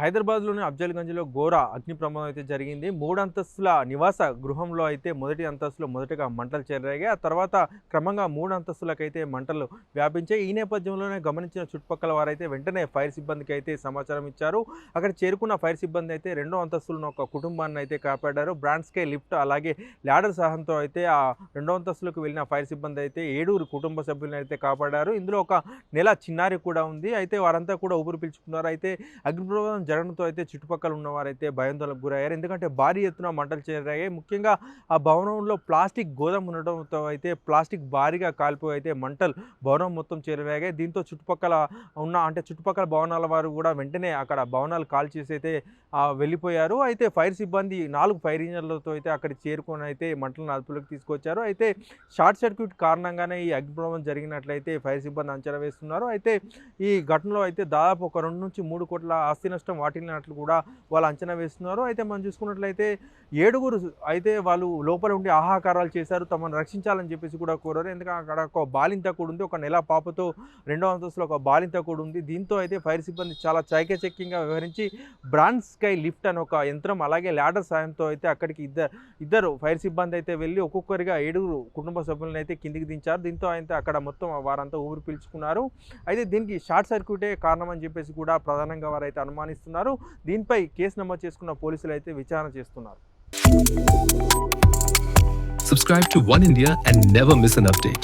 హైదరాబాద్లోని అఫ్జల్గంజ్లో ఘోర అగ్ని ప్రమాదం అయితే జరిగింది. మూడు అంతస్తుల నివాస గృహంలో అయితే మొదటి అంతస్తులో మొదటగా మంటలు చెలరేగాయి. ఆ తర్వాత క్రమంగా మూడు అంతస్తులకైతే మంటలు వ్యాపించాయి. ఈ నేపథ్యంలోనే గమనించిన చుట్టుపక్కల వారైతే వెంటనే ఫైర్ సిబ్బందికి అయితే సమాచారం ఇచ్చారు. అక్కడ చేరుకున్న ఫైర్ సిబ్బంది అయితే రెండో అంతస్తులను ఒక కుటుంబాన్ని అయితే కాపాడారు. బ్రాండ్స్కే లిఫ్ట్ అలాగే ల్యాడర్ సహాయంతో అయితే ఆ రెండో అంతస్తులకు వెళ్ళిన ఫైర్ సిబ్బంది అయితే ఏడుగురు కుటుంబ సభ్యులను అయితే కాపాడారు. ఇందులో ఒక నెల చిన్నారి కూడా ఉంది. అయితే వారంతా కూడా ఊపిరి పీల్చుకున్నారు. అయితే అగ్ని ప్రమాదం జరగడంతో అయితే చుట్టుపక్కల ఉన్నవారైతే భయాందోళనకు గురయ్యారు. ఎందుకంటే భారీ ఎత్తున మంటలు చేరాయి ముఖ్యంగా ఆ భవనంలో ప్లాస్టిక్ గోధుమ ఉండడంతో అయితే ప్లాస్టిక్ భారీగా కాలిపోయి అయితే మంటలు భవనం మొత్తం చేరవేగాయి దీంతో చుట్టుపక్కల ఉన్న అంటే చుట్టుపక్కల భవనాల వారు కూడా వెంటనే అక్కడ భవనాలు కాల్ చేసి అయితే వెళ్ళిపోయారు. అయితే ఫైర్ సిబ్బంది నాలుగు ఫైర్ ఇంజన్లతో అయితే అక్కడ చేరుకొని అయితే మంటలను అదుపులోకి తీసుకొచ్చారు. అయితే షార్ట్ సర్క్యూట్ కారణంగానే ఈ అగ్ని ప్రమాదం జరిగినట్లయితే ఫైర్ సిబ్బంది అంచనా వేస్తున్నారు. అయితే ఈ ఘటనలో అయితే దాదాపు ఒక రెండు నుంచి మూడు కోట్ల ఆస్తి నష్టం వాటిల్లినట్లు కూడా వాళ్ళు అంచనా వేస్తున్నారు. అయితే మనం చూసుకున్నట్లయితే ఏడుగురు అయితే వాళ్ళు లోపల ఉండి ఆహాకారాలు చేశారు తమను రక్షించాలని చెప్పేసి కూడా కోరారు. ఎందుకంటే అక్కడ ఒక బాలింత కూడా ఉంది. ఒక నెల పాపతో రెండో అంతస్తులో ఒక బాలింత కూడా ఉంది. దీంతో అయితే ఫైర్ సిబ్బంది చాలా చైకచక్యంగా వ్యవహరించి బ్రాండ్ స్కై లిఫ్ట్ అని ఒక యంత్రం అలాగే ల్యాడర్ సాయంతో అయితే అక్కడికి ఇద్దరు ఇద్దరు ఫైర్ సిబ్బంది అయితే వెళ్ళి ఒక్కొక్కరిగా ఏడుగురు కుటుంబ సభ్యులను అయితే కిందికి దించారు. దీంతో అయితే అక్కడ మొత్తం వారంతా ఊపిరి పీల్చుకున్నారు. అయితే దీనికి షార్ట్ సర్క్యూటే కారణం అని చెప్పేసి కూడా ప్రధానంగా వారైతే అనుమానిస్తున్నారు దీనిపై కేసు నమోదు చేసుకున్న పోలీసులు అయితే విచారణ చేస్తున్నారు Subscribe to One India and never miss an update.